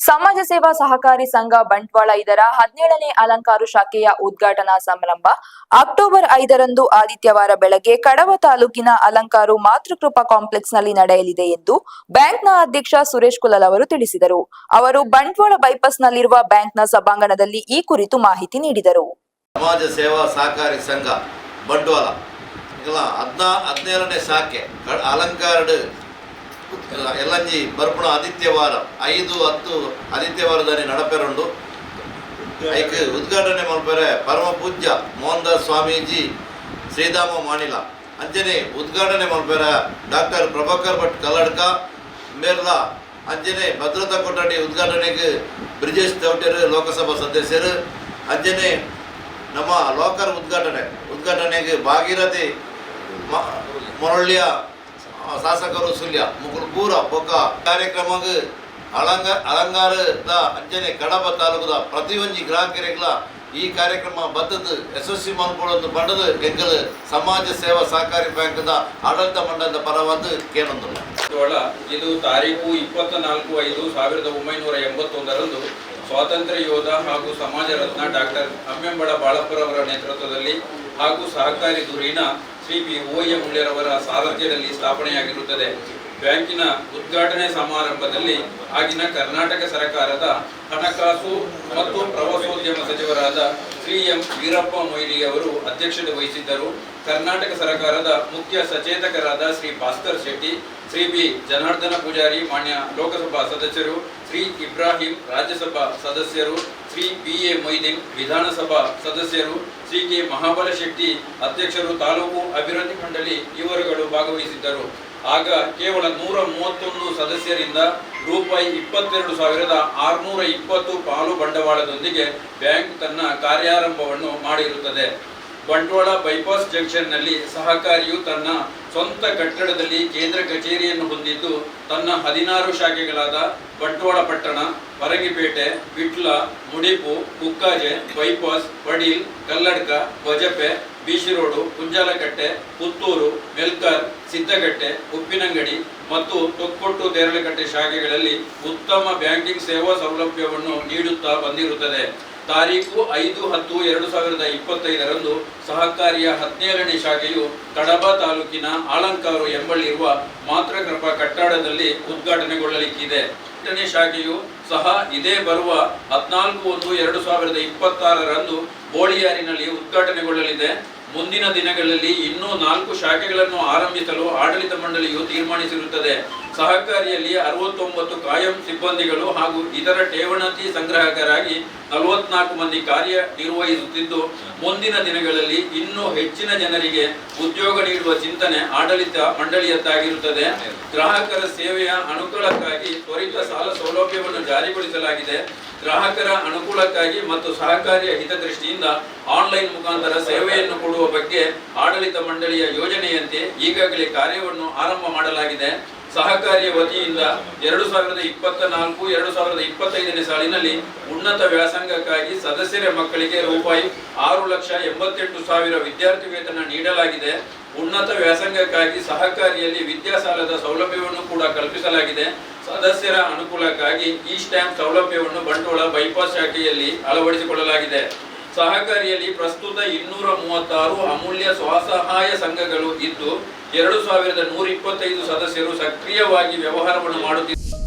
ಸಮಾಜ ಸೇವಾ ಸಹಕಾರಿ ಸಂಘ ಬಂಟ್ವಾಳ ಇದರ ಹದಿನೇಳನೇ ಅಲಂಕಾರು ಶಾಖೆಯ ಉದ್ಘಾಟನಾ ಸಮಾರಂಭ. ಅಕ್ಟೋಬರ್ ಐದರಂದು ಆದಿತ್ಯವಾರ ಬೆಳಗ್ಗೆ ಕಡವ ತಾಲೂಕಿನ ಅಲಂಕಾರು ಮಾತೃಕೃಪಾ ಕಾಂಪ್ಲೆಕ್ಸ್ನಲ್ಲಿ ನಡೆಯಲಿದೆ ಎಂದು ಬ್ಯಾಂಕ್ನ ಅಧ್ಯಕ್ಷ ಸುರೇಶ್ ಕುಲಲ್ ಅವರು ತಿಳಿಸಿದರು. ಅವರು ಬಂಟ್ವಾಳ ಬೈಪಾಸ್ನಲ್ಲಿರುವ ಬ್ಯಾಂಕ್ನ ಸಭಾಂಗಣದಲ್ಲಿ ಈ ಕುರಿತು ಮಾಹಿತಿ ನೀಡಿದರು. ಸಮಾಜ ಸೇವಾ ಸಹಕಾರಿ ಸಂಘ ಬಂಟ್ವಾಳ ಇಲ್ಲ ಹದಿನಾ ಹದಿನೇಳನೇ ಶಾಖೆ ಅಲಂಕಾರಡು ಎಲ್ಲಂಜಿ ಬರ್ಪುಣ, ಆದಿತ್ಯವಾರ, ಐದು, ಹತ್ತು, ಆದಿತ್ಯವಾರದಲ್ಲಿ ನಡಪೆರಂಡು ಐಕ್, ಉದ್ಘಾಟನೆ ಮಲ್ಪೆರೆ ಪರಮ ಪೂಜ್ಯ ಮೋಹನ್ ದಾಸ್ ಸ್ವಾಮೀಜಿ, ಶ್ರೀಧಾಮ ಮಾಣಿಲ ಅಂಜನೆ, ಉದ್ಘಾಟನೆ ಮಲ್ಪೆರೆ ಡಾಕ್ಟರ್ ಪ್ರಭಾಕರ್ ಭಟ್ ಕಲ್ಲಡ್ಕ, ಮೇರ್ಲ, ಅಂಜನೆ, ಭದ್ರತಾ ಕೊಠಡಿ ಉದ್ಘಾಟನೆಗೆ ಬ್ರಿಜೇಶ್ ಚೌಟೇರು ಲೋಕಸಭಾ ಸದಸ್ಯರು. ಅಂಜನೆ, ನಮ್ಮ ಲೋಕರ್ ಉದ್ಘಾಟನೆ, ಉದ್ಘಾಟನೆಗೆ ಭಾಗೀರಥಿ ಮೊರಳ್ಳಿಯ ಶಾಸಕರು ಸುಲ್ಯ ಮುಗುಳು ಪೂರ ಬೊಕ್ಕ ಕಾರ್ಯಕ್ರಮಕ್ಕೆ ಅಲಂಗ ಅಲಂಗಾರದ ಅಂಜನೆ ಕಡಬ ತಾಲೂಕದ ಪ್ರತಿಯೊಂದು ಗ್ರಾಹಕರಿಗಳ ಈ ಕಾರ್ಯಕ್ರಮ ಬದ್ದದ್ದು ಯಶಸ್ವಿ ಮಾಡ್ಕೊಳ್ಳೋದು ಬಂಡದು ಎಂಗಳು ಸಮಾಜ ಸೇವಾ ಸಹಕಾರಿ ಬ್ಯಾಂಕ್ದ ಆಡಳಿತ ಮಂಡಳದ ಪರವಾದ ಕೇಳೊಂದಿಲ್ಲ. ಇದು ತಾರೀಕು ಇಪ್ಪತ್ತ ನಾಲ್ಕು ಐದು ಸಾವಿರದ ಒಂಬೈನೂರ ಎಂಬತ್ತೊಂದರಂದು ಸ್ವಾತಂತ್ರ್ಯ ಯೋಧ ಹಾಗೂ ಸಮಾಜ ರತ್ನ ಡಾಕ್ಟರ್ ಅಮ್ಮೆಂಬಳ ಬಾಳಪ್ಪರವರ ನೇತೃತ್ವದಲ್ಲಿ ಹಾಗೂ ಸಹಕಾರಿ ಧುರೀಣ ಶ್ರೀ ಬಿ ಓ ಎಂ ಸಾರಥ್ಯದಲ್ಲಿ ಸ್ಥಾಪನೆಯಾಗಿರುತ್ತದೆ. ಬ್ಯಾಂಕಿನ ಉದ್ಘಾಟನೆ ಸಮಾರಂಭದಲ್ಲಿ ಆಗಿನ ಕರ್ನಾಟಕ ಸರ್ಕಾರದ ಹಣಕಾಸು ಮತ್ತು ಪ್ರವಾಸೋದ್ಯಮ ಸಚಿವರಾದ ಶ್ರೀ ಎಂ ವೀರಪ್ಪ ಮೊಯ್ಲಿ ಅವರು ಅಧ್ಯಕ್ಷತೆ ವಹಿಸಿದ್ದರು. ಕರ್ನಾಟಕ ಸರ್ಕಾರದ ಮುಖ್ಯ ಸಚೇತಕರಾದ ಶ್ರೀ ಭಾಸ್ಕರ್ ಶೆಟ್ಟಿ, ಶ್ರೀ ಬಿ ಜನಾರ್ದನ ಪೂಜಾರಿ ಮಾನ್ಯ ಲೋಕಸಭಾ ಸದಸ್ಯರು, ಶ್ರೀ ಇಬ್ರಾಹಿಂ ರಾಜ್ಯಸಭಾ ಸದಸ್ಯರು, ಶ್ರೀ ಬಿ ಎ ಮೊಯ್ದೀನ್ ವಿಧಾನಸಭಾ ಸದಸ್ಯರು, ಶ್ರೀ ಕೆ ಮಹಾಬಲ ಶೆಟ್ಟಿ ಅಧ್ಯಕ್ಷರು, ತಾಲೂಕು ಅಭಿವೃದ್ಧಿ ಮಂಡಳಿ ಇವರುಗಳು ಭಾಗವಹಿಸಿದ್ದರು. ಆಗ ಕೇವಲ ನೂರ ಮೂವತ್ತೊಂದು ಸದಸ್ಯರಿಂದ ರೂಪಾಯಿ ಇಪ್ಪತ್ತೆರಡು ಸಾವಿರದ ಆರುನೂರ ಇಪ್ಪತ್ತು ಪಾಲು ಬಂಡವಾಳದೊಂದಿಗೆ ಬ್ಯಾಂಕ್ ತನ್ನ ಕಾರ್ಯಾರಂಭವನ್ನು ಮಾಡಿರುತ್ತದೆ. ಬಂಟ್ವಾಳ ಬೈಪಾಸ್ ಜಂಕ್ಷನ್ನಲ್ಲಿ ಸಹಕಾರಿಯು ತನ್ನ ಸ್ವಂತ ಕಟ್ಟಡದಲ್ಲಿ ಕೇಂದ್ರ ಕಚೇರಿಯನ್ನು ಹೊಂದಿದ್ದು ತನ್ನ ಹದಿನಾರು ಶಾಖೆಗಳಾದ ಬಂಟ್ವಾಳ ಪಟ್ಟಣ Parangipete Vitla, Mudipu, Kukkaje, bypass, Padil, Kalladka Bajpe B C road Kunjalakatte, Puttur, Melkar Siddakatte Uppinangady ಮತ್ತು ತೊಕ್ಕೊಟ್ಟು ದೇರಳಕಟ್ಟೆ ಶಾಖೆಗಳಲ್ಲಿ ಉತ್ತಮ ಬ್ಯಾಂಕಿಂಗ್ ಸೇವಾ ಸೌಲಭ್ಯವನ್ನು ನೀಡುತ್ತಾ ಬಂದಿರುತ್ತದೆ. ತಾರೀಕು ಐದು ಹತ್ತು ಎರಡು ಸಾವಿರದ ಇಪ್ಪತ್ತೈದರಂದು ಸಹಕಾರಿಯ ಹದಿನೇಳನೇ ಶಾಖೆಯು ಕಡಬ ತಾಲೂಕಿನ ಆಲಂಕಾರು ಎಂಬಲ್ಲಿರುವ ಮಾತೃಕೃಪ ಕಟ್ಟಡದಲ್ಲಿ ಉದ್ಘಾಟನೆಗೊಳ್ಳಲಿಕ್ಕಿದೆ. ಎಂಟನೇ ಶಾಖೆಯು ಸಹ ಇದೇ ಬರುವ ಹದಿನಾಲ್ಕು ಒಂದು ಎರಡು ಸಾವಿರದ ಇಪ್ಪತ್ತಾರರಂದು ಬೋಳಿಯಾರಿನಲ್ಲಿ ಉದ್ಘಾಟನೆಗೊಳ್ಳಲಿದೆ. ಮುಂದಿನ ದಿನಗಳಲ್ಲಿ ಇನ್ನೂ ನಾಲ್ಕು ಶಾಖೆಗಳನ್ನು ಆರಂಭಿಸಲು ಆಡಳಿತ ಮಂಡಳಿಯು ತೀರ್ಮಾನಿಸಿರುತ್ತದೆ. ಸಹಕಾರಿಯಲ್ಲಿ ಅರವತ್ತೊಂಬತ್ತು ಕಾಯಂ ಸಿಬ್ಬಂದಿಗಳು ಹಾಗೂ ಇತರ ಠೇವಣತಿ ಸಂಗ್ರಾಹಕರಾಗಿ ನಲವತ್ನಾಲ್ಕು ಮಂದಿ ಕಾರ್ಯ ನಿರ್ವಹಿಸುತ್ತಿದ್ದು, ಮುಂದಿನ ದಿನಗಳಲ್ಲಿ ಇನ್ನೂ ಹೆಚ್ಚಿನ ಜನರಿಗೆ ಉದ್ಯೋಗ ನೀಡುವ ಚಿಂತನೆ ಆಡಳಿತ ಮಂಡಳಿಯದ್ದಾಗಿರುತ್ತದೆ. ಗ್ರಾಹಕರ ಸೇವೆಯ ಅನುಕೂಲಕ್ಕಾಗಿ ತ್ವರಿತ ಸಾಲ ಸೌಲಭ್ಯವನ್ನು ಜಾರಿಗೊಳಿಸಲಾಗಿದೆ. ಗ್ರಾಹಕರ ಅನುಕೂಲಕ್ಕಾಗಿ ಮತ್ತು ಸಹಕಾರಿಯ ಹಿತದೃಷ್ಟಿಯಿಂದ ಆನ್ಲೈನ್ ಮುಖಾಂತರ ಸೇವೆಯನ್ನು ಕೊಡುವ ಬಗ್ಗೆ ಆಡಳಿತ ಮಂಡಳಿಯ ಯೋಜನೆಯಂತೆ ಈಗಾಗಲೇ ಕಾರ್ಯವನ್ನು ಆರಂಭ ಮಾಡಲಾಗಿದೆ. ಸಹಕಾರಿಯ ವತಿಯಿಂದ ಎರಡು ಸಾವಿರದ ಇಪ್ಪತ್ತ ನಾಲ್ಕು, ಎರಡು ಸಾವಿರದ ಇಪ್ಪತ್ತೈದನೇ ಸಾಲಿನಲ್ಲಿ ಉನ್ನತ ವ್ಯಾಸಂಗಕ್ಕಾಗಿ ಸದಸ್ಯರ ಮಕ್ಕಳಿಗೆ ರೂಪಾಯಿ ಆರು ಲಕ್ಷ ಎಂಬತ್ತೆಂಟು ಸಾವಿರ ವಿದ್ಯಾರ್ಥಿ ವೇತನ ನೀಡಲಾಗಿದೆ. ಉನ್ನತ ವ್ಯಾಸಂಗಕ್ಕಾಗಿ ಸಹಕಾರಿಯಲ್ಲಿ ವಿದ್ಯಾಸಾಲದ ಸೌಲಭ್ಯವನ್ನು ಕೂಡ ಕಲ್ಪಿಸಲಾಗಿದೆ. ಸದಸ್ಯರ ಅನುಕೂಲಕ್ಕಾಗಿ ಈ ಸ್ಟ್ಯಾಂಪ್ ಸೌಲಭ್ಯವನ್ನು ಬಂಟ್ವಾಳ ಬೈಪಾಸ್ ಶಾಖೆಯಲ್ಲಿ ಅಳವಡಿಸಿಕೊಳ್ಳಲಾಗಿದೆ. ಸಹಕಾರಿಯಲ್ಲಿ ಪ್ರಸ್ತುತ ಇನ್ನೂರ ಮೂವತ್ತಾರು ಅಮೂಲ್ಯ ಸ್ವಸಹಾಯ ಸಂಘಗಳು ಇದ್ದು, ಎರಡು ಸಾವಿರದ ನೂರ ಇಪ್ಪತ್ತೈದು ಸದಸ್ಯರು ಸಕ್ರಿಯವಾಗಿ ವ್ಯವಹಾರವನ್ನು ಮಾಡುತ್ತಿದ್ದಾರೆ.